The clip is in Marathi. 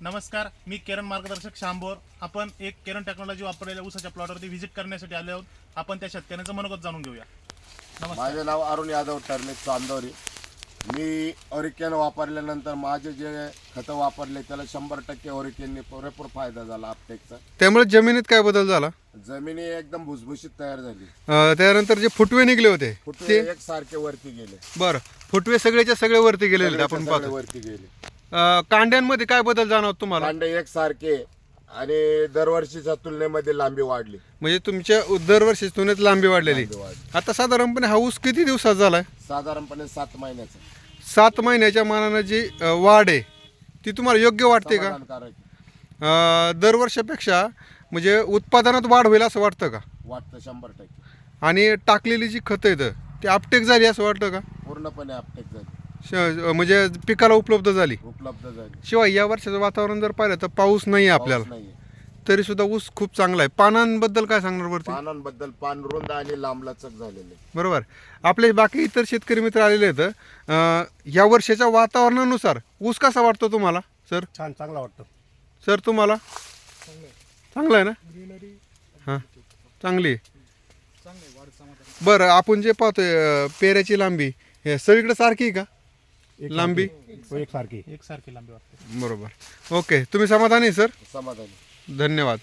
नमस्कार मी किरण मार्गदर्शक शांभोर. आपण एक किरण टेक्नॉलॉजी वापरलेल्या ऊसाच्या प्लॉटवरती व्हिजिट करण्यासाठी आले आहोत. आपण त्या शेतकऱ्याचं मनोगत जाणून घेऊया. नमस्कार. माझे नाव अरुण यादव टर्ले चांदोरी. मी ओरिकेन वापरल्यानंतर माझे जे खतं वापरले त्याला शंभर टक्के ओरिकेनने पुरेपूर फायदा झाला आपटेकचा. त्यामुळे जमिनीत काय बदल झाला? जमिनी एकदम भुसभुशीत तयार झाली. अं, त्यानंतर जे फुटवे निघले होते कुठे एक सारखे वरती गेले. बरं. फुटवे सगळेच्या सगळे वरती गेलेले आहेत, आपण सगळे पाहतो वरती गेले. अं, कांड्यांमध्ये काय बदल जाणवत तुम्हाला? कांडे एक सारखे आणि दरवर्षीच्या तुलनेमध्ये लांबी वाढली. म्हणजे तुमच्या दरवर्षी तुलनेत लांबी वाढलेली. वाढली. आता साधारणपणे हा ऊस किती दिवसात झालाय? साधारणपणे सात महिन्याचा. सात महिन्याच्या मानानं जी अं, वाढ आहे ती तुम्हाला योग्य वाटते का? समाधानकारक अं, दरवर्षापेक्षा म्हणजे उत्पादनात वाढ होईल असं वाटतं का? वाटतं शंभर टक्के. आणि टाकलेली जी खतं येतं ती अपटेक झाली असं वाटतं का? पूर्णपणे आपटेक झाली. श- म्हणजे पिकाला उपलब्ध झाली. उपलब्ध झाली. शिवाय या वर्षाचं वातावरण जर पाहिलं तर पाऊस नाही आहे आपल्याला. नाहीये. तरी सुद्धा ऊस खूप चांगला आहे. पानांबद्दल काय सांगणार वरती? पानांबद्दल पान रुंद आणि लांबलचक झालेले. बरोबर. आपले बाकी इतर शेतकरी मित्र आलेले आहेत. अं, या वर्षाच्या वातावरणानुसार ऊस कसा वाटतो तुम्हाला सर? छान चांगला वाटतं. सर तुम्हाला? चांगला आहे ना? हां चांगली आहे. बरं आपण जे पाहतोय अं, पेऱ्याची लांबी हे सगळीकडे सारखी आहे का? लांबी? हो, एक सारखी. एकसारखी लांबी वाटते. बरोबर. ओके. तुम्ही समाधानी सर? समाधानी. धन्यवाद.